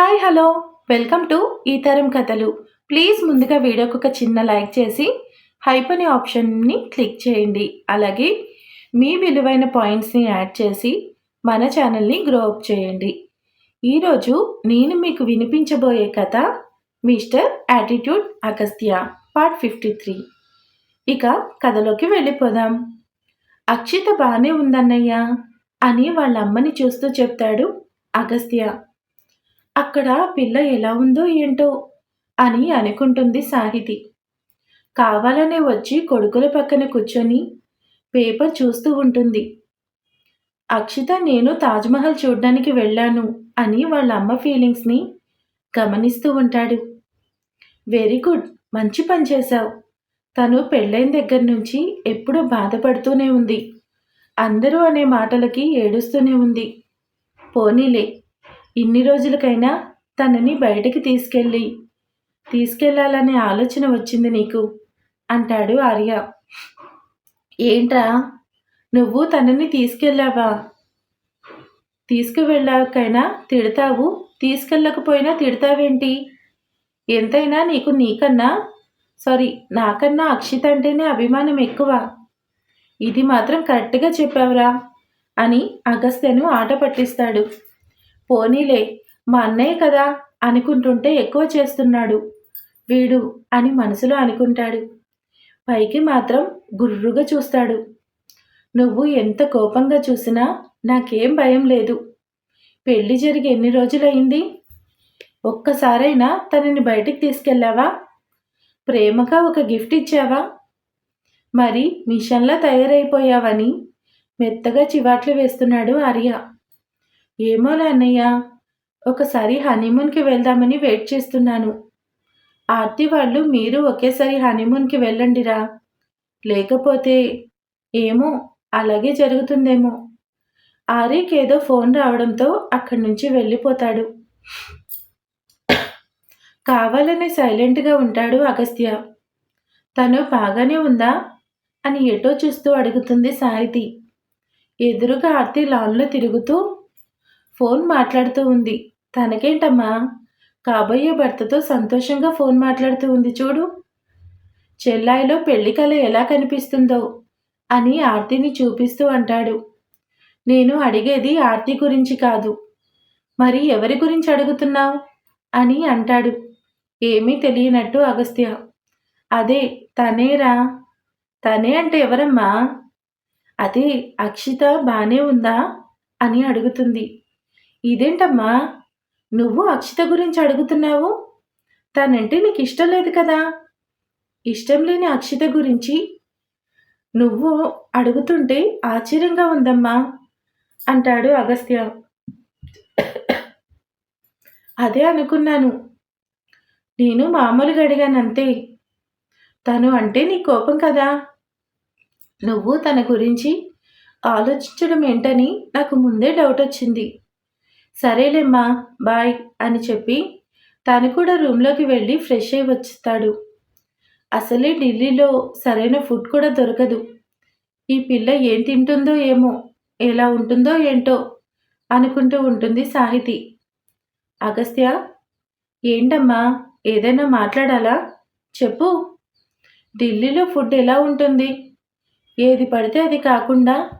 Hi hello. Welcome to ఈ తరం కథలు. ప్లీజ్ ముందుగా వీడియోకి ఒక చిన్న లైక్ చేసి హైప్ అనే ఆప్షన్ని క్లిక్ చేయండి. అలాగే మీ విలువైన పాయింట్స్ని యాడ్ చేసి మన ఛానల్ని గ్రో అప్ చేయండి. ఈరోజు నేను మీకు వినిపించబోయే కథ mister attitude Agastya part fifty three. ఇక కథలోకి వెళ్ళిపోదాం. అక్షిత బాగానే ఉందన్నయ్య అని వాళ్ళ అమ్మని చూస్తూ చెప్తాడు అగస్త్య. అక్కడ పిల్ల ఎలా ఉందో ఏంటో అని అనుకుంటుంది సాహితి. కావాలనే వచ్చి కొడుకుల పక్కన కూర్చొని పేపర్ చూస్తూ ఉంటుంది. అక్షిత నేను తాజ్మహల్ చూడ్డానికి వెళ్ళాను అని వాళ్ళ అమ్మ ఫీలింగ్స్ని గమనిస్తూ ఉంటాడు. వెరీ గుడ్ మంచి పని చేశావు. తను పెళ్ళైన దగ్గర నుంచి ఎప్పుడూ బాధపడుతూనే ఉంది. అందరూ అనే మాటలకి ఏడుస్తూనే ఉంది. పోనీలే ఇన్ని రోజులకైనా తనని బయటికి తీసుకెళ్ళి తీసుకెళ్ళాలనే ఆలోచన వచ్చింది నీకు? అంటాడు ఆర్య. ఏంట్రా? నువ్వు తనని తీసుకెళ్ళావా? తీసుకువెళ్ళాకైనా తిడతావు? తీసుకెళ్ళకపోయినా తిడతావేంటి? ఎంతైనా నీకు నీకన్నా సారీ నాకన్నా అక్షిత అంటేనే అభిమానం ఎక్కువ. ఇది మాత్రం కరెక్ట్గా చెప్పావురా అని అగస్త్యను ఆట పట్టిస్తాడు. పోనీలే మా అన్నయ్య కదా అనుకుంటుంటే ఎక్కువ చేస్తున్నాడు. వీడు అని మనసులో అనుకుంటాడు. పైకి మాత్రం గుర్రుగా చూస్తాడు. నువ్వు ఎంత కోపంగా చూసినా నాకేం భయం లేదు. పెళ్ళి జరిగి ఎన్ని రోజులైంది ఒక్కసారైనా తనని బయటికి తీసుకెళ్ళావా? ప్రేమగా ఒక గిఫ్ట్ ఇచ్చావా? మరి మిషన్లా తయారైపోయావని మెత్తగా చివాట్లు వేస్తున్నాడు ఆర్య. ఏమోలే అన్నయ్య. ఒకసారి హనీమూన్కి వెళ్దామని వెయిట్ చేస్తున్నాను. ఆర్తి వాళ్ళు మీరు ఒకేసారి హనీమూన్కి వెళ్ళండిరా. లేకపోతే ఏమో అలాగే జరుగుతుందేమో. ఆర్యకి ఏదో ఫోన్ రావడంతో అక్కడి నుంచి వెళ్ళిపోతాడు. కావాలని సైలెంట్గా ఉంటాడు అగస్త్య. తను బాగానే ఉందా? అని ఎటో చూస్తూ అడుగుతుంది సాహితి ఎదురుగా ఆర్తి లాన్లో తిరుగుతూ ఫోన్ మాట్లాడుతూ ఉంది. తనకేంటమ్మా? కాబోయే భర్తతో సంతోషంగా ఫోన్ మాట్లాడుతూ ఉంది చూడు. చెల్లాయిలో పెళ్ళి కళ ఎలా కనిపిస్తుందో అని ఆర్తిని చూపిస్తూ అంటాడు. నేను అడిగేది ఆర్తి గురించి కాదు. మరి ఎవరి గురించి అడుగుతున్నావు? అని అంటాడు. ఏమీ తెలియనట్టు అగస్త్య. అదే తనేరా? తనే అంటే ఎవరమ్మా? అదే అక్షిత బానే ఉందా? అని అడుగుతుంది. ఇదేంటమ్మా? నువ్వు అక్షిత గురించి అడుగుతున్నావు? తనంటే నీకు ఇష్టం లేదు కదా? ఇష్టం లేని అక్షిత గురించి నువ్వు అడుగుతుంటే ఆశ్చర్యంగా ఉందమ్మా అంటాడు అగస్త్య. అదే అనుకున్నాను. నేను మామూలుగా అడిగానంతే. తను అంటే నీ కోపం కదా? నువ్వు తన గురించి ఆలోచించడం ఏంటని నాకు ముందే డౌట్ వచ్చింది సరేలేమ్మా బాయ్ అని చెప్పి తను కూడా రూమ్లోకి వెళ్ళి ఫ్రెష్ అయి వచ్చేస్తాడు. అసలే ఢిల్లీలో సరైన ఫుడ్ కూడా దొరకదు. ఈ పిల్ల ఏం తింటుందో ఏమో ఎలా ఉంటుందో ఏంటో అనుకుంటూ ఉంటుంది సాహితి. అగస్త్య ఏంటమ్మా ఏదైనా మాట్లాడాలా? చెప్పు. ఢిల్లీలో ఫుడ్ ఎలా ఉంటుంది? ఏది పడితే అది కాకుండా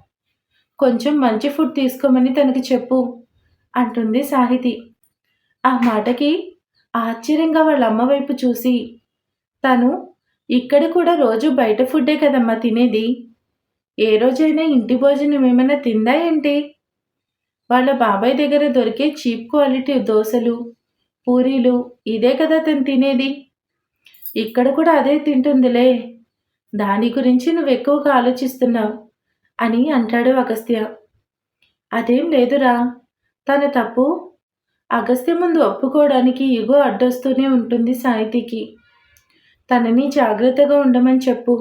కొంచెం మంచి ఫుడ్ తీసుకోమని తనకి చెప్పు. అంటుంది సాహితి. ఆ మాటకి ఆశ్చర్యంగా వాళ్ళ అమ్మ వైపు చూసి తను ఇక్కడ కూడా రోజు బయట ఫుడ్డే కదమ్మా తినేది? ఏ రోజైనా ఇంటి భోజనం ఏమైనా తిందా ఏంటి? వాళ్ళ బాబాయ్ దగ్గర దొరికే చీప్ క్వాలిటీ దోశలు పూరీలు ఇదే కదా తను తినేది. ఇక్కడ కూడా అదే తింటుందిలే. దాని గురించి నువ్వు ఎక్కువగా ఆలోచిస్తున్నావు అని అంటాడు అగస్త్య. అదేం లేదురా. తన తప్పు అగస్త్య ముందు ఒప్పుకోవడానికి ఇగో అడ్డొస్తూనే ఉంటుంది సాహితీకి. తనని జాగ్రత్తగా ఉండమని చెప్పు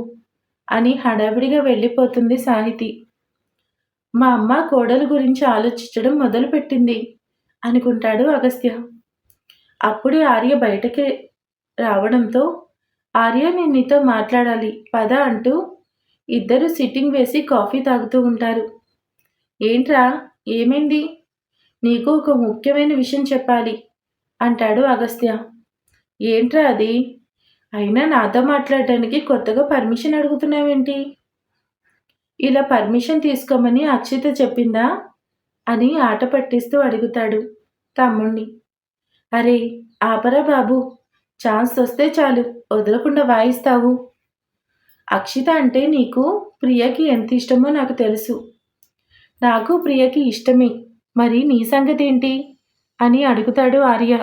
అని హడావిడిగా వెళ్ళిపోతుంది సాహితి. మా అమ్మ కోడలు గురించి ఆలోచించడం మొదలుపెట్టింది అనుకుంటాడు అగస్త్య. అప్పుడే ఆర్య బయటకి రావడంతో ఆర్య నేను నీతో మాట్లాడాలి పద అంటూ ఇద్దరు సిట్టింగ్ వేసి కాఫీ తాగుతూ ఉంటారు. ఏంట్రా ఏమైంది? నీకు ఒక ముఖ్యమైన విషయం చెప్పాలి అంటాడు అగస్త్య. ఏంట్రా అది? అయినా నాతో మాట్లాడటానికి కొత్తగా పర్మిషన్ అడుగుతున్నావేంటి? ఇలా పర్మిషన్ తీసుకోమని అక్షిత చెప్పిందా? అని ఆట పట్టిస్తూ అడుగుతాడు తమ్ముణ్ణి. అరే ఆపరా బాబు. ఛాన్స్ వస్తే చాలు. వదలకుండా వాయిస్తావు. అక్షిత అంటే నీకు ప్రియకి ఎంత ఇష్టమో నాకు తెలుసు. నాకు ప్రియకి ఇష్టమే. మరి నీ సంగతి ఏంటి అని అడుగుతాడు ఆర్య.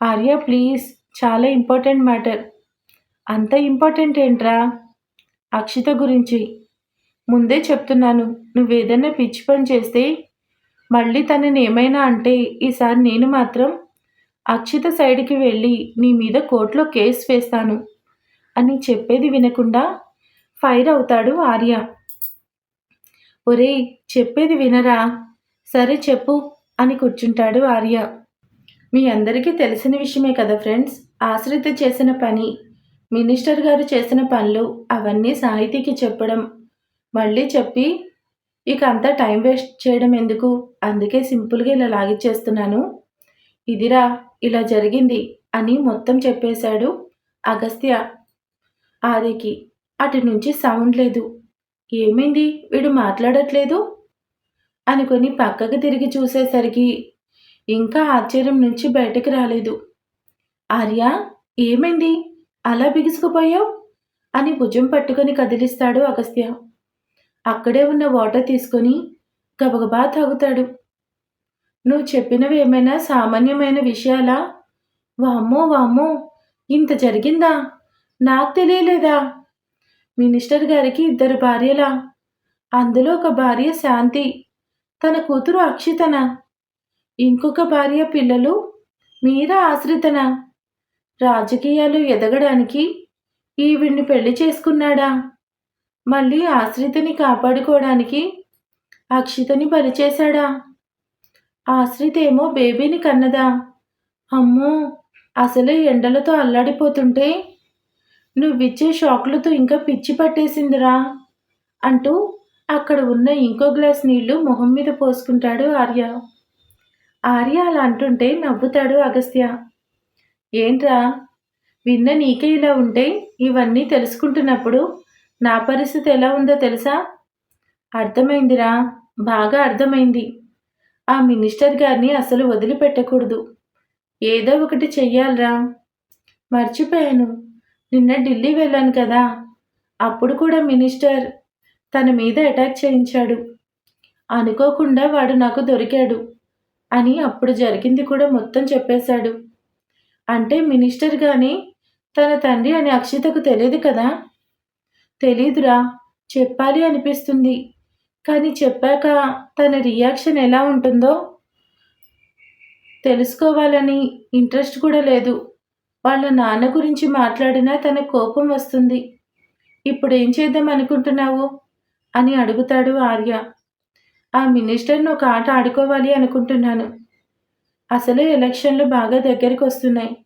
ఆర్య ప్లీజ్ చాలా ఇంపార్టెంట్ మ్యాటర్. అంత ఇంపార్టెంట్ ఏంట్రా? అక్షిత గురించి. ముందే చెప్తున్నాను నువ్వేదన్నా పిచ్చి పని చేస్తే మళ్ళీ తనని ఏమైనా అంటే ఈసారి నేను మాత్రం అక్షిత సైడ్కి వెళ్ళి నీ మీద కోర్టులో కేసు వేస్తాను అని చెప్పేది వినకుండా ఫైర్ అవుతాడు ఆర్య. ఒరేయ్ చెప్పేది వినరా? సరే చెప్పు అని కూర్చుంటాడు ఆర్య. మీ అందరికీ తెలిసిన విషయమే కదా ఫ్రెండ్స్ ఆశ్రిత చేసిన పని మినిస్టర్ గారు చేసిన పనులు అవన్నీ సాహితీకి చెప్పడం. మళ్ళీ చెప్పి ఇక అంతా టైం వేస్ట్ చేయడం ఎందుకు? అందుకే సింపుల్గా ఇలా లాగిచ్చేస్తున్నాను. ఇదిరా ఇలా జరిగింది అని మొత్తం చెప్పేశాడు అగస్త్య. ఆదికి అటు నుంచి సౌండ్ లేదు. ఏమైంది? వీడు మాట్లాడట్లేదు? అనుకుని పక్కకు తిరిగి చూసేసరికి ఇంకా ఆశ్చర్యం నుంచి బయటకు రాలేదు. ఆర్య ఏమైంది? అలా బిగుసుకుపోయావు? అని భుజం పట్టుకొని కదిలిస్తాడు అగస్త్య. అక్కడే ఉన్న వాటర్ తీసుకొని గబగబా తాగుతాడు. నువ్వు చెప్పినవి ఏమైనా సామాన్యమైన విషయాలా? వామ్మో వామ్మో ఇంత జరిగిందా? నాకు తెలియలేదా? మినిస్టర్ గారికి ఇద్దరు భార్యలా? అందులో ఒక భార్య శాంతి తన కూతురు అక్షితన. ఇంకొక భార్య పిల్లలు మీరా ఆశ్రితన. రాజకీయాలు ఎదగడానికి ఈవిడ్ని పెళ్ళి చేసుకున్నాడా? మళ్ళీ ఆశ్రితని కాపాడుకోవడానికి అక్షితని పరిచేశాడా ఆశ్రితేమో బేబీని కన్నదా? అమ్మో అసలే ఎండలతో అల్లాడిపోతుంటే నువ్విచ్చే షాక్లతో ఇంకా పిచ్చి పట్టేసిందిరా అంటూ అక్కడ ఉన్న ఇంకో గ్లాస్ నీళ్ళు మొహం మీద పోసుకుంటాడు ఆర్య. ఆర్య అలా అంటుంటే నవ్వుతాడు అగస్త్య. ఏంట్రా? విన్న నీకే ఇలా ఉంటే ఇవన్నీ తెలుసుకుంటున్నప్పుడు నా పరిస్థితి ఎలా ఉందో తెలుసా? అర్థమైందిరా. బాగా అర్థమైంది. ఆ మినిస్టర్ గారిని అసలు వదిలిపెట్టకూడదు. ఏదో ఒకటి చెయ్యాలరా. మర్చిపోయాను. నిన్న ఢిల్లీ వెళ్ళాను కదా. అప్పుడు కూడా మినిస్టర్ తన మీద అటాక్ చేయించాడు. అనుకోకుండా వాడు నాకు దొరికాడు అని అప్పుడు జరిగింది కూడా మొత్తం చెప్పేశాడు. అంటే మినిస్టర్ కానీ తన తండ్రి అని అక్షితకు తెలియదు కదా? తెలీదురా చెప్పాలి అనిపిస్తుంది. కానీ చెప్పాక తన రియాక్షన్ ఎలా ఉంటుందో తెలుసుకోవాలని ఇంట్రెస్ట్ కూడా లేదు. వాళ్ళ నాన్న గురించి మాట్లాడినా తన కోపం వస్తుంది. ఇప్పుడు ఏం చేద్దాం అనుకుంటున్నావు? అని అడుగుతాడు ఆర్య. ఆ మినిస్టర్ని ఒక ఆట ఆడుకోవాలి అనుకుంటున్నాను. అసలే ఎలక్షన్లు బాగా దగ్గరికి వస్తున్నాయి.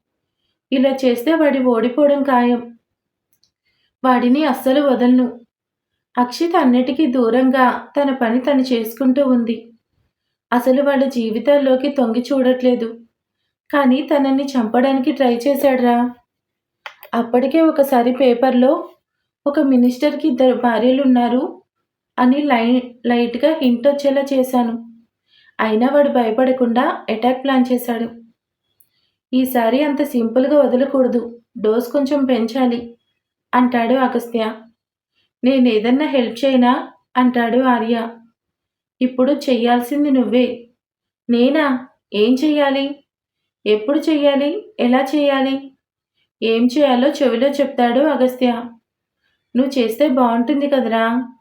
ఇలా చేస్తే వాడి ఓడిపోవడం ఖాయం. వాడిని అస్సలు వదలను. అక్షిత అన్నిటికీ దూరంగా తన పని తను చేసుకుంటూ ఉంది. అసలు వాళ్ళ జీవితాల్లోకి తొంగి చూడట్లేదు. కానీ తనని చంపడానికి ట్రై చేశాడ్రా. అప్పటికే ఒకసారి పేపర్లో ఒక మినిస్టర్కి ఇద్దరు భార్యలు ఉన్నారు అని లై లైట్గా హింట్ వచ్చేలా చేశాను. అయినా వాడు భయపడకుండా అటాక్ ప్లాన్ చేశాడు. ఈసారి అంత సింపుల్గా వదలకూడదు. డోస్ కొంచెం పెంచాలి అంటాడు అగస్త్య. నేను ఏదన్నా హెల్ప్ చేయనా? అంటాడు ఆర్య. ఇప్పుడు చెయ్యాల్సింది నువ్వే. నేనా? ఏం చెయ్యాలి? ఎప్పుడు చెయ్యాలి? ఎలా చేయాలి? ఏం చేయాలో చెవిలో చెప్తాడు అగస్త్య. నువ్వు చేస్తే బాగుంటుంది కదరా?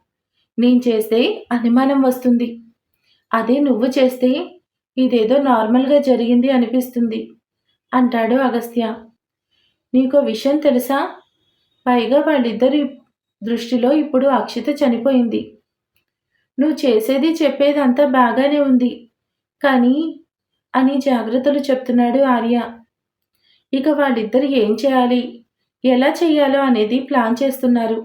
నేను చేస్తే అనుమానం వస్తుంది. అదే నువ్వు చేస్తే ఇదేదో నార్మల్గా జరిగింది అనిపిస్తుంది అంటాడు అగస్త్య. నీకో విషయం తెలుసా? పైగా వాళ్ళిద్దరి దృష్టిలో ఇప్పుడు అక్షిత చనిపోయింది. నువ్వు చేసేది చెప్పేది అంతా బాగానే ఉంది కానీ అని జాగ్రత్తలు చెప్తున్నాడు ఆర్య. ఇక వాళ్ళిద్దరు ఏం చేయాలి? ఎలా చేయాలో అనేది ప్లాన్ చేస్తున్నారు.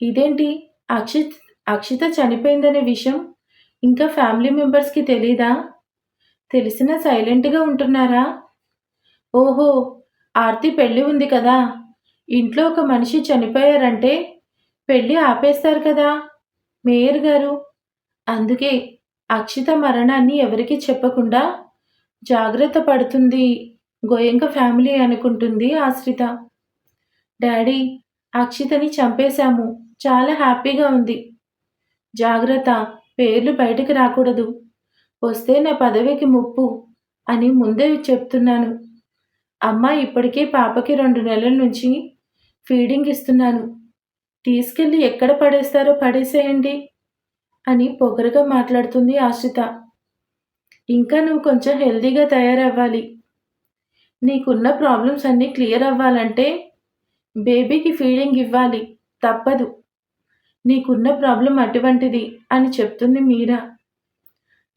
ఇదేంటి? అక్షిత్ అక్షిత చనిపోయిందనే విషయం ఇంకా ఫ్యామిలీ మెంబర్స్కి తెలీదా? తెలిసినా సైలెంట్గా ఉంటున్నారా? ఓహో ఆర్తి పెళ్ళి ఉంది కదా. ఇంట్లో ఒక మనిషి చనిపోయారంటే పెళ్ళి ఆపేస్తారు కదా మేయర్ గారు. అందుకే అక్షిత మరణాన్ని ఎవరికీ చెప్పకుండా జాగ్రత్త పడుతుంది. గోయంక ఫ్యామిలీ అనుకుంటుంది ఆశ్రిత. డాడీ అక్షితని చంపేశాము. చాలా హ్యాపీగా ఉంది. జాగ్రత్త పేర్లు బయటకు రాకూడదు. వస్తే నా పదవికి ముప్పు అని ముందే చెప్తున్నాను. అమ్మ ఇప్పటికే పాపకి రెండు నెలల నుంచి ఫీడింగ్ ఇస్తున్నాను. తీసుకెళ్ళి ఎక్కడ పడేస్తారో పడేసేయండి అని పొగరుగా మాట్లాడుతుంది ఆశ్రిత. ఇంకా నువ్వు కొంచెం హెల్దీగా తయారవ్వాలి. నీకున్న ప్రాబ్లమ్స్ అన్నీ క్లియర్ అవ్వాలంటే బేబీకి ఫీడింగ్ ఇవ్వాలి. తప్పదు. నీకున్న ప్రాబ్లం అటువంటిది అని చెప్తుంది మీరా.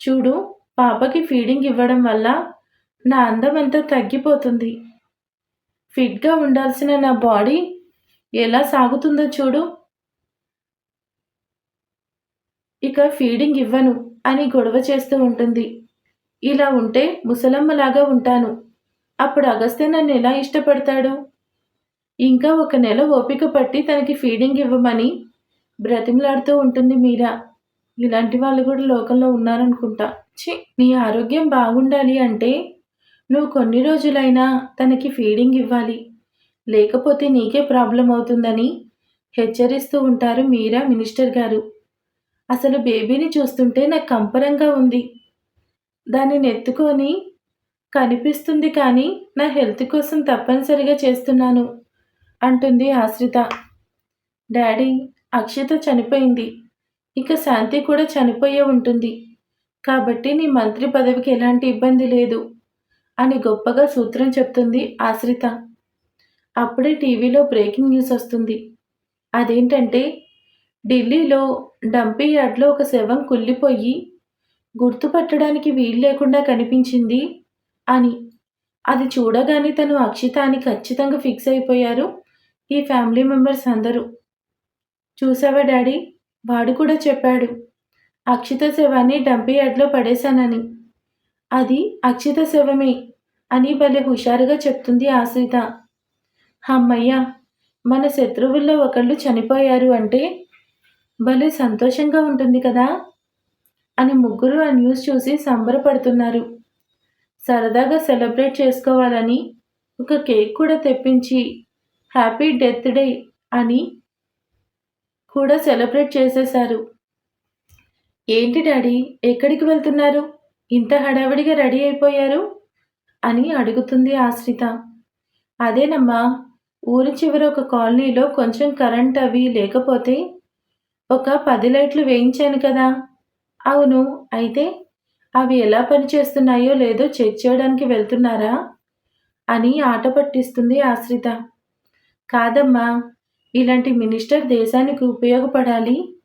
చూడు పాపకి ఫీడింగ్ ఇవ్వడం వల్ల నా అందం అంతా తగ్గిపోతుంది. ఫిట్గా ఉండాల్సిన నా బాడీ ఎలా సాగుతుందో చూడు. ఇక ఫీడింగ్ ఇవ్వను అని గొడవ చేస్తూ ఉంటుంది. ఇలా ఉంటే ముసలమ్మలాగా ఉంటాను. అప్పుడు అగస్తే నన్ను ఎలా ఇష్టపడతాడు? ఇంకా ఒక నెల ఓపిక పట్టి తనకి ఫీడింగ్ ఇవ్వమని బ్రతిమలాడుతూ ఉంటుంది మీరా? ఇలాంటి వాళ్ళు కూడా లోకంలో ఉన్నారనుకుంటా. చీ నీ ఆరోగ్యం బాగుండాలి అంటే నువ్వు కొన్ని రోజులైనా తనకి ఫీడింగ్ ఇవ్వాలి. లేకపోతే నీకే ప్రాబ్లం అవుతుందని హెచ్చరిస్తూ ఉంటారు మీరా మినిస్టర్ గారు. అసలు బేబీని చూస్తుంటే నాకు కంపరంగా ఉంది. దానిని ఎత్తుకొని కనిపిస్తుంది కానీ నా హెల్త్ కోసం తప్పనిసరిగా చేస్తున్నాను అంటుంది ఆశ్రిత. డాడీ అక్షిత చనిపోయింది. ఇక శాంతి కూడా చనిపోయే ఉంటుంది. కాబట్టి నీ మంత్రి పదవికి ఎలాంటి ఇబ్బంది లేదు అని గొప్పగా సూత్రం చెప్తుంది ఆశ్రిత. అప్పుడే టీవీలో బ్రేకింగ్ న్యూస్ వస్తుంది. అదేంటంటే ఢిల్లీలో డంపీ యార్డ్లో ఒక శవం కుళ్ళిపోయి గుర్తుపట్టడానికి వీలు లేకుండా కనిపించింది అని. అది చూడగానే తను అక్షిత అని ఖచ్చితంగా ఫిక్స్ అయిపోయారు. ఈ ఫ్యామిలీ మెంబర్స్ అందరూ. చూసావా డాడీ? వాడు కూడా చెప్పాడు. అక్షిత శవాన్ని డంపీ యార్డ్లో పడేశానని. అది అక్షిత శవమే అని భలే హుషారుగా చెప్తుంది ఆశ్రిత. అమ్మయ్య మన శత్రువుల్లో ఒకళ్ళు చనిపోయారు అంటే భలే సంతోషంగా ఉంటుంది కదా? అని ముగ్గురు ఆ న్యూస్ చూసి సంబరపడుతున్నారు. సరదాగా సెలబ్రేట్ చేసుకోవాలని ఒక కేక్ కూడా తెప్పించి హ్యాపీ డెత్ డే అని కూడా సెలబ్రేట్ చేసేశారు. ఏంటి డాడీ ఎక్కడికి వెళ్తున్నారు? ఇంత హడావిడిగా రెడీ అయిపోయారు? అని అడుగుతుంది ఆశ్రిత. అదేనమ్మా ఊరి చివర ఒక కాలనీలో కొంచెం కరెంట్ అవి లేకపోతే ఒక పది లైట్లు వేయించాను కదా. అవును అయితే అవి ఎలా పనిచేస్తున్నాయో లేదో చెక్ చేయడానికి వెళ్తున్నారా? అని ఆట పట్టిస్తుంది ఆశ్రిత. కాదమ్మా ఇలాంటి మినిస్టర్ దేశానికి ఉపయోగపడాలి?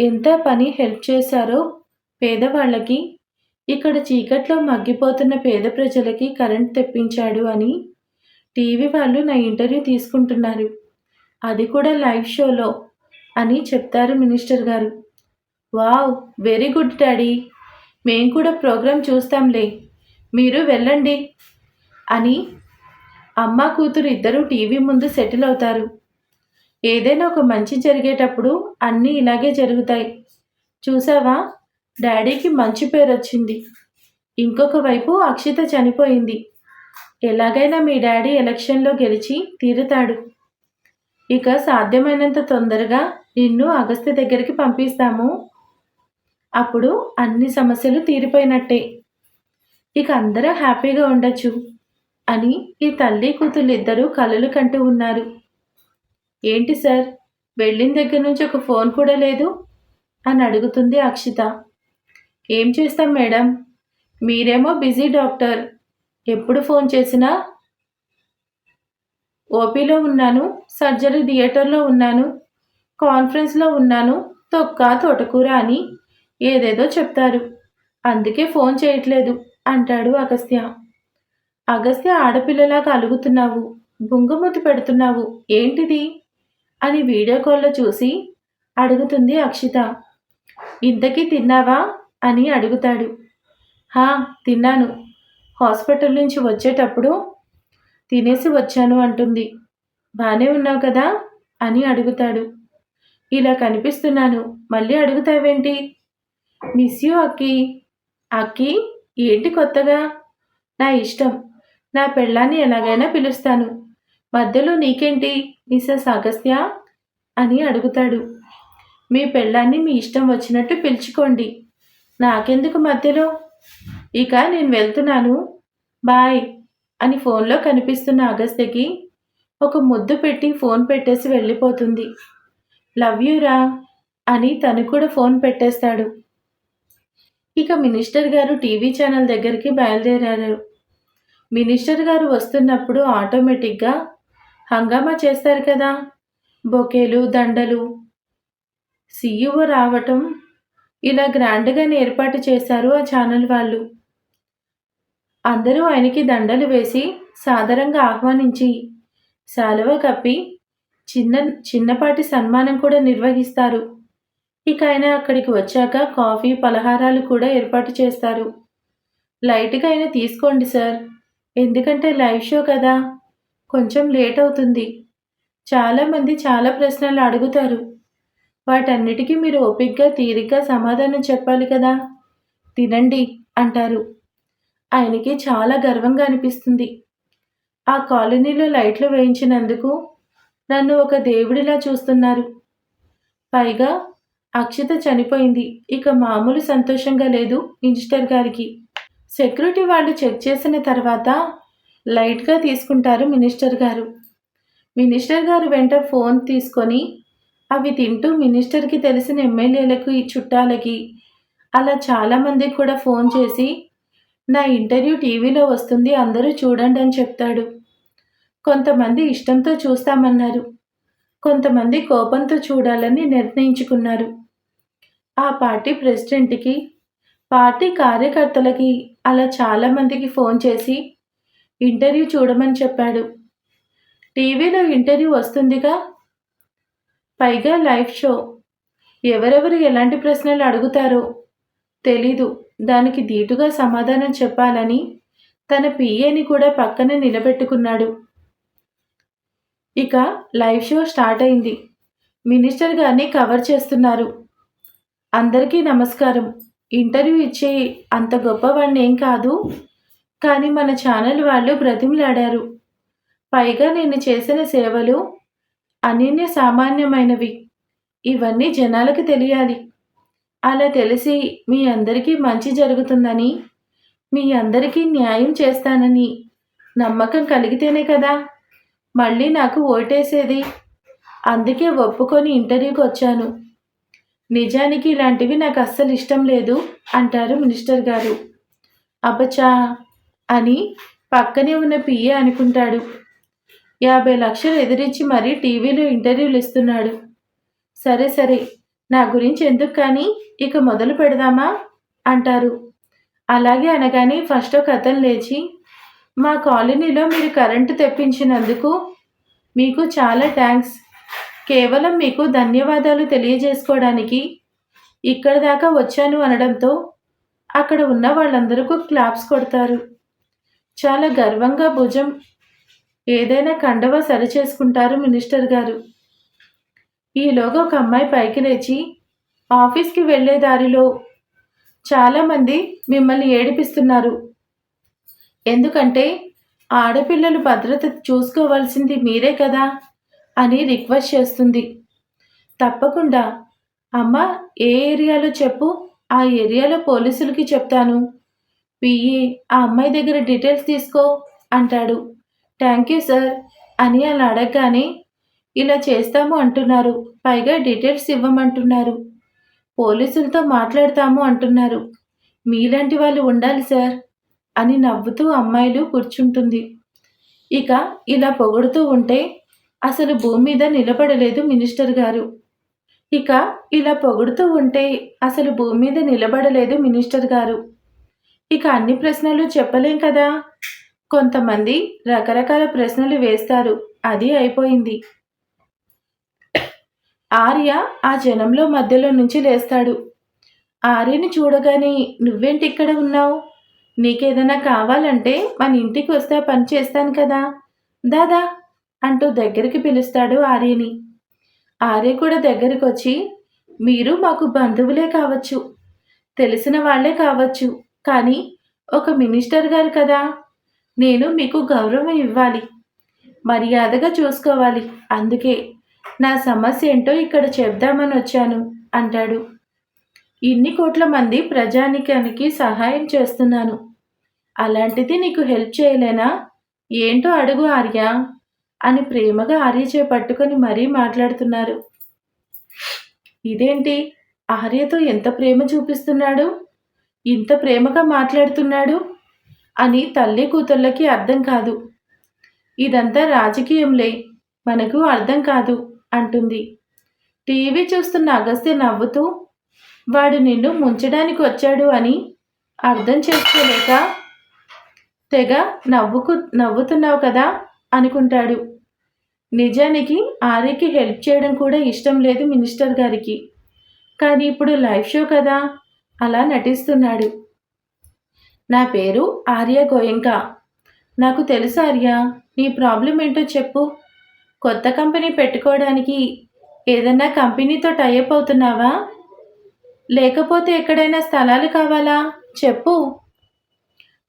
ఎంత పని హెల్ప్ చేశారో పేదవాళ్ళకి ఇక్కడ చీకట్లో మగ్గిపోతున్న పేద ప్రజలకి కరెంట్ తెప్పించాడు అని టీవీ వాళ్ళు నా ఇంటర్వ్యూ తీసుకుంటున్నారు. అది కూడా లైవ్ షోలో అని చెప్తారు మినిస్టర్ గారు. Wow very good daddy. మేం కూడా ప్రోగ్రాం చూస్తాంలే. మీరు వెళ్ళండి అని అమ్మ కూతురు ఇద్దరు టీవీ ముందు సెటిల్ అవుతారు. ఏదైనా ఒక మంచి జరిగేటప్పుడు అన్నీ ఇలాగే జరుగుతాయి. చూసావా? డాడీకి మంచి పేరు వచ్చింది ఇంకొక వైపు అక్షిత చనిపోయింది. ఎలాగైనా మీ డాడీ ఎలక్షన్లో గెలిచి తీరుతాడు. ఇక సాధ్యమైనంత తొందరగా నిన్ను అగస్త్య దగ్గరికి పంపిస్తాము. అప్పుడు అన్ని సమస్యలు తీరిపోయినట్టే. ఇక అందరూ హ్యాపీగా ఉండొచ్చు అని ఈ తల్లి కూతుళ్ళిద్దరూ కలలు కంటూ ఉన్నారు. ఏంటి సార్? వెళ్ళిన దగ్గర నుంచి ఒక ఫోన్ కూడా లేదు? అని అడుగుతుంది అక్షిత. ఏం చేస్తాం మేడం? మీరేమో బిజీ డాక్టర్. ఎప్పుడు ఫోన్ చేసినా ఓపీలో ఉన్నాను సర్జరీ థియేటర్లో ఉన్నాను కాన్ఫరెన్స్లో ఉన్నాను తొక్క తోటకూర అని ఏదేదో చెప్తారు. అందుకే ఫోన్ చేయట్లేదు అంటాడు అగస్త్య. అగస్త్య ఆడపిల్లలాగా అలుగుతున్నావు బుంగమూతి పెడుతున్నావు ఏంటిది? అని వీడియో కాల్లో చూసి అడుగుతుంది అక్షిత. ఇంతకీ తిన్నావా? అని అడుగుతాడు. హా తిన్నాను. హాస్పిటల్ నుంచి వచ్చేటప్పుడు తినేసి వచ్చాను అంటుంది. బాగానే ఉన్నావు కదా? అని అడుగుతాడు. ఇలా కనిపిస్తున్నాను. మళ్ళీ అడుగుతావేంటి? మిస్ యూ అక్కి. అక్కి? ఏంటి కొత్తగా? నా ఇష్టం. నా పెళ్ళాన్ని ఎలాగైనా పిలుస్తాను. మధ్యలో నీకేంటి మిస్సెస్ అగస్త్య? అని అడుగుతాడు. మీ పెళ్ళాన్ని మీ ఇష్టం వచ్చినట్టు పిలుచుకోండి. నాకెందుకు మధ్యలో? ఇక నేను వెళ్తున్నాను. బాయ్ అని ఫోన్లో కనిపిస్తున్న అగస్త్యకి ఒక ముద్దు పెట్టి ఫోన్ పెట్టేసి వెళ్ళిపోతుంది. లవ్ యూరా అని తను కూడా ఫోన్ పెట్టేస్తాడు. ఇక మినిస్టర్ గారు టీవీ ఛానల్ దగ్గరికి బయలుదేరారు. మినిస్టర్ గారు వస్తున్నప్పుడు ఆటోమేటిక్గా హంగామా చేస్తారు కదా. బొకేలు దండలు. సీఈఓ రావటం ఇలా గ్రాండ్గానే ఏర్పాటు చేశారు ఆ ఛానల్ వాళ్ళు. అందరూ ఆయనకి దండలు వేసి సాదరంగా ఆహ్వానించి శాలువ కప్పి చిన్న చిన్నపాటి సన్మానం కూడా నిర్వహిస్తారు. ఇక ఆయన అక్కడికి వచ్చాక కాఫీ పలహారాలు కూడా ఏర్పాటు చేస్తారు. లైట్గా అయినా తీసుకోండి సార్. ఎందుకంటే లైవ్ షో కదా. కొంచెం లేట్ అవుతుంది. చాలామంది చాలా ప్రశ్నలు అడుగుతారు. వాటన్నిటికీ మీరు ఓపిక్గా తీరిగ్గా సమాధానం చెప్పాలి కదా? తినండి అంటారు. ఆయనకి చాలా గర్వంగా అనిపిస్తుంది. ఆ కాలనీలో లైట్లు వేయించినందుకు నన్ను ఒక దేవుడిలా చూస్తున్నారు. పైగా అక్షిత చనిపోయింది. ఇక మామూలు సంతోషంగా లేదు మినిస్టర్ గారికి. సెక్యూరిటీ వాళ్ళు చెక్ చేసిన తర్వాత లైట్గా తీసుకుంటారు మినిస్టర్ గారు. మినిస్టర్ గారు వెంట ఫోన్ తీసుకొని అవి తింటూ మినిస్టర్కి తెలిసిన ఎమ్మెల్యేలకు ఈ చుట్టాలకి. అలా చాలామంది కూడా ఫోన్ చేసి నా ఇంటర్వ్యూ టీవీలో వస్తుంది అందరూ చూడండి అని చెప్తాడు. కొంతమంది ఇష్టంతో చూస్తామన్నారు. కొంతమంది కోపంతో చూడాలని నిర్ణయించుకున్నారు. ఆ పార్టీ ప్రెసిడెంట్కి పార్టీ కార్యకర్తలకి అలా చాలామందికి ఫోన్ చేసి ఇంటర్వ్యూ చూడమని చెప్పాడు. టీవీలో ఇంటర్వ్యూ వస్తుందిగా? పైగా లైవ్ షో. ఎవరెవరు ఎలాంటి ప్రశ్నలు అడుగుతారో తెలీదు. దానికి ధీటుగా సమాధానం చెప్పాలని తన పిఏని కూడా పక్కన నిలబెట్టుకున్నాడు. ఇక లైవ్ షో స్టార్ట్ అయింది. మినిస్టర్ గారిని కవర్ చేస్తున్నారు. అందరికీ నమస్కారం. ఇంటర్వ్యూ ఇచ్చే అంత గొప్పవాడిని ఏం కాదు. కానీ మన ఛానల్ వాళ్ళు బ్రతిమలాడారు. పైగా నేను చేసిన సేవలు అనిన్య సామాన్యమైనవి. ఇవన్నీ జనాలకు తెలియాలి. అలా తెలిసి మీ అందరికీ మంచి జరుగుతుందని మీ అందరికీ న్యాయం చేస్తానని నమ్మకం కలిగితేనే కదా. మళ్ళీ నాకు ఓటేసేది. అందుకే ఒప్పుకొని ఇంటర్వ్యూకి వచ్చాను. నిజానికి ఇలాంటివి నాకు అస్సలు ఇష్టం లేదు అంటారు మినిస్టర్ గారు. అబ్బచా అని పక్కనే ఉన్న పిఏ అనుకుంటాడు. యాభై లక్షలు ఎదిరించి మరీ టీవీలో ఇంటర్వ్యూలు ఇస్తున్నాడు. సరే సరే నా గురించి ఎందుకు కానీ ఇక మొదలు పెడదామా? అంటారు. అలాగే అనగానే ఫస్ట్ ఒక అతను లేచి మా కాలనీలో మీరు కరెంటు తెప్పించినందుకు మీకు చాలా థ్యాంక్స్ కేవలం మీకు ధన్యవాదాలు తెలియజేసుకోవడానికి ఇక్కడ దాకా వచ్చాను అనడంతో అక్కడ ఉన్న వాళ్ళందరికీ క్లాప్స్ కొడతారు. చాలా గర్వంగా భుజం ఏదైనా కండవ సరిచేసుకుంటారు మినిస్టర్ గారు. ఈలోగా ఒక అమ్మాయి పైకి లేచి ఆఫీస్కి వెళ్ళే దారిలో చాలామంది మిమ్మల్ని ఏడిపిస్తున్నారు. ఎందుకంటే ఆడపిల్లలు భద్రత చూసుకోవాల్సింది మీరే కదా అని రిక్వెస్ట్ చేస్తుంది. తప్పకుండా. అమ్మ ఏ ఏరియాలో చెప్పు ఆ ఏరియాలో పోలీసులకి చెప్తాను. పిఏ ఆ అమ్మాయి దగ్గర డీటెయిల్స్ తీసుకో అంటాడు. థ్యాంక్ యూ సార్ అని అలా అడగగానే ఇలా చేస్తాము అంటున్నారు. పైగా డీటెయిల్స్ ఇవ్వమంటున్నారు. పోలీసులతో మాట్లాడతాము అంటున్నారు. మీలాంటి వాళ్ళు ఉండాలి సార్ అని నవ్వుతూ అమ్మాయిలు కూర్చుంటుంది. ఇక ఇలా పొగుడుతూ ఉంటే అసలు భూమి మీద నిలబడలేదు మినిస్టర్ గారు. ఇక ఇలా పొగుడుతూ ఉంటే అసలు భూమి మీద నిలబడలేదు మినిస్టర్ గారు. ఇక అన్ని ప్రశ్నలు చెప్పలేం కదా. కొంతమంది రకరకాల ప్రశ్నలు వేస్తారు. అది అయిపోయింది. ఆర్య ఆ జనంలో మధ్యలో నుంచి లేస్తాడు. ఆర్యని చూడగానే నువ్వేంటి ఇక్కడ ఉన్నావు? నీకేదైనా కావాలంటే మన ఇంటికి వస్తే పని చేస్తాను కదా. దాదా అంటూ దగ్గరికి పిలుస్తాడు ఆర్యని. ఆర్య కూడా దగ్గరికి వచ్చి మీరు మాకు బంధువులే కావచ్చు. తెలిసిన వాళ్ళే కావచ్చు. కానీ ఒక మినిస్టర్ గారు కదా. నేను మీకు గౌరవం ఇవ్వాలి. మర్యాదగా చూసుకోవాలి. అందుకే నా సమస్య ఏంటో ఇక్కడ చెప్దామని వచ్చాను అంటాడు. ఇన్ని కోట్ల మంది ప్రజానికానికి సహాయం చేస్తున్నాను. అలాంటిది నీకు హెల్ప్ చేయలేనా? ఏంటో అడుగు ఆర్య అని ప్రేమగా ఆర్య చే పట్టుకొని మరీ మాట్లాడుతున్నారు. ఇదేంటి? ఆర్యతో ఎంత ప్రేమ చూపిస్తున్నాడు? ఇంత ప్రేమగా మాట్లాడుతున్నాడు? అని తల్లి కూతుళ్ళకి అర్థం కాదు. ఇదంతా రాజకీయంలే మనకు అర్థం కాదు అంటుంది. టీవీ చూస్తున్న అగస్త్య నవ్వుతూ వాడు నిన్ను ముంచడానికి వచ్చాడు అని అర్థం చేసుకోలేక తెగ నవ్వుకు నవ్వుతున్నావు కదా? అనుకుంటాడు. నిజానికి ఆర్యకి హెల్ప్ చేయడం కూడా ఇష్టం లేదు మినిస్టర్ గారికి. కానీ ఇప్పుడు లైవ్ షో కదా. అలా నటిస్తున్నాడు. నా పేరు ఆర్య గోయంక. నాకు తెలుసు ఆర్య నీ ప్రాబ్లం ఏంటో చెప్పు. కొత్త కంపెనీ పెట్టుకోవడానికి ఏదైనా కంపెనీతో టైఅప్ అవుతున్నావా? లేకపోతే ఎక్కడైనా స్థలాలు కావాలా? చెప్పు.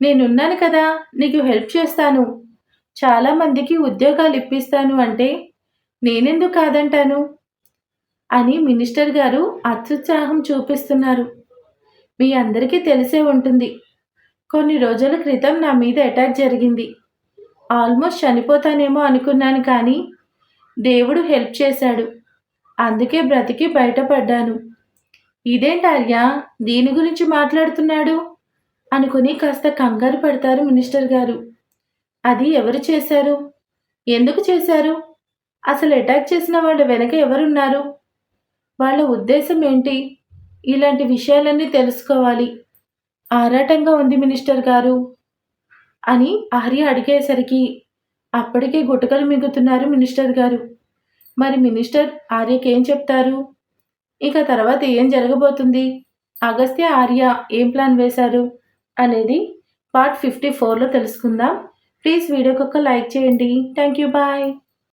నేనున్నాను కదా నీకు హెల్ప్ చేస్తాను. చాలామందికి ఉద్యోగాలు ఇప్పిస్తాను అంటే నేనెందుకు కాదంటాను? అని మినిస్టర్ గారు అత్యుత్సాహం చూపిస్తున్నారు. మీ అందరికీ తెలిసే ఉంటుంది. కొన్ని రోజుల క్రితం నా మీద అటాక్ జరిగింది. ఆల్మోస్ట్ చనిపోతానేమో అనుకున్నాను కానీ దేవుడు హెల్ప్ చేశాడు. అందుకే బ్రతికి బయటపడ్డాను. ఇదేంటి దీని గురించి మాట్లాడుతున్నాడు? అనుకుని కాస్త కంగారు పడతారు మినిస్టర్ గారు. అది ఎవరు చేశారు? ఎందుకు చేశారు? అసలు అటాక్ చేసిన వాళ్ళ వెనక ఎవరున్నారు? వాళ్ళ ఉద్దేశం ఏంటి? ఇలాంటి విషయాలన్నీ తెలుసుకోవాలి. ఆరాటంగా ఉంది మినిస్టర్ గారు అని ఆర్య అడిగేసరికి అప్పటికే గుటకలు మిగుతున్నారు మినిస్టర్ గారు. మరి మినిస్టర్ ఆర్యకి ఏం చెప్తారు? ఇక తర్వాత ఏం జరగబోతుంది? అగస్త్య ఆర్య ఏం ప్లాన్ వేశారు? అనేది పార్ట్ ఫిఫ్టీ ఫోర్లో తెలుసుకుందాం. ప్లీజ్ వీడియోకి ఒక లైక్ చేయండి. Thank you. బాయ్.